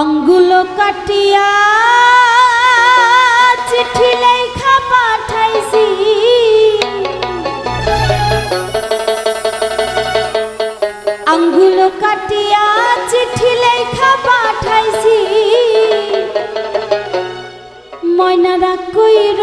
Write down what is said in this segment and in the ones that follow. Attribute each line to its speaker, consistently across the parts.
Speaker 1: আঙ্গুলো কাটিয়া চিঠি লেখা পাঠাইছি। আঙ্গুলো কাটিয়া চিঠি লেখা পাঠাইছি। ময়নারা কইর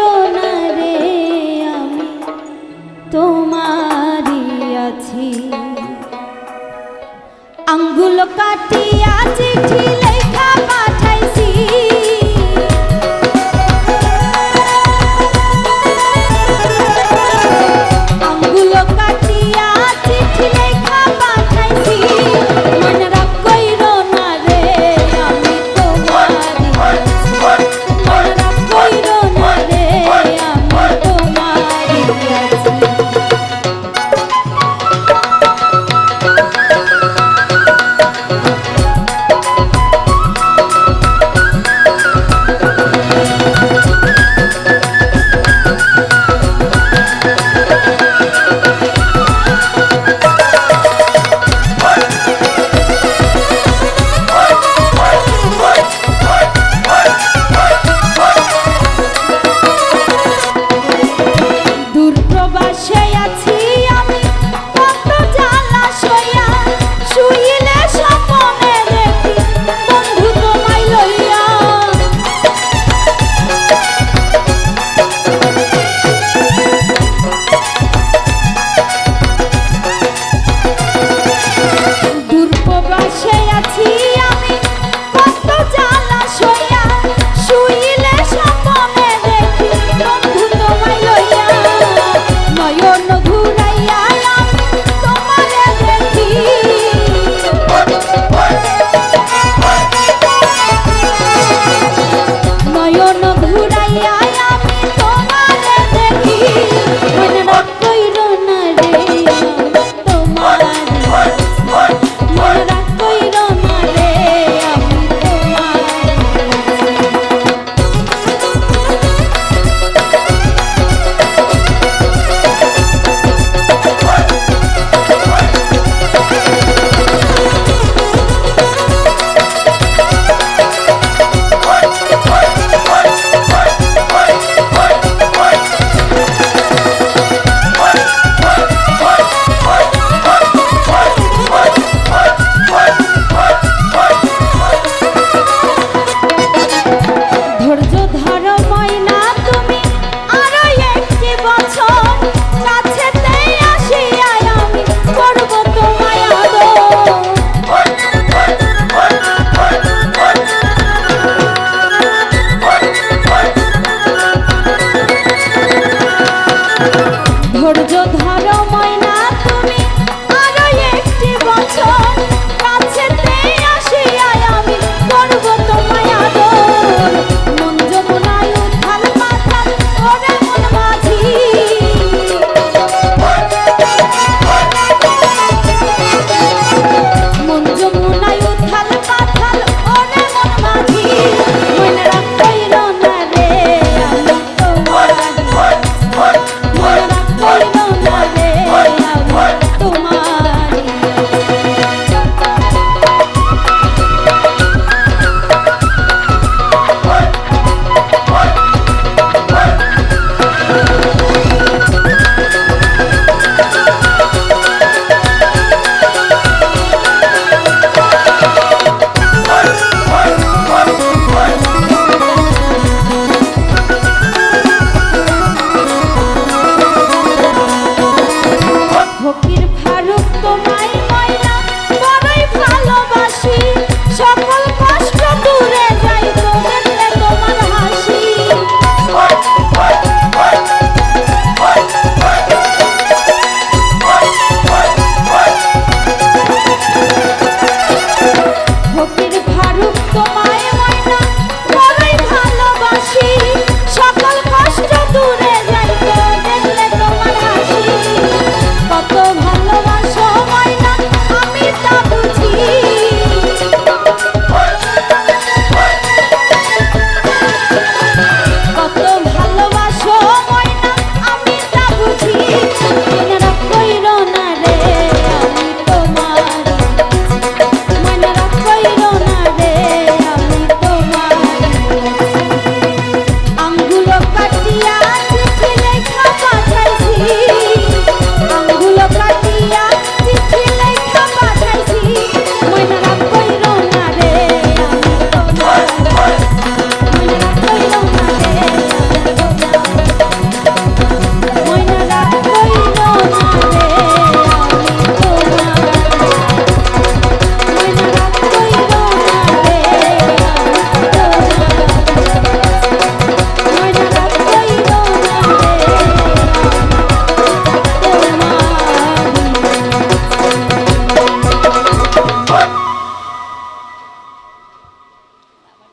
Speaker 1: poquito.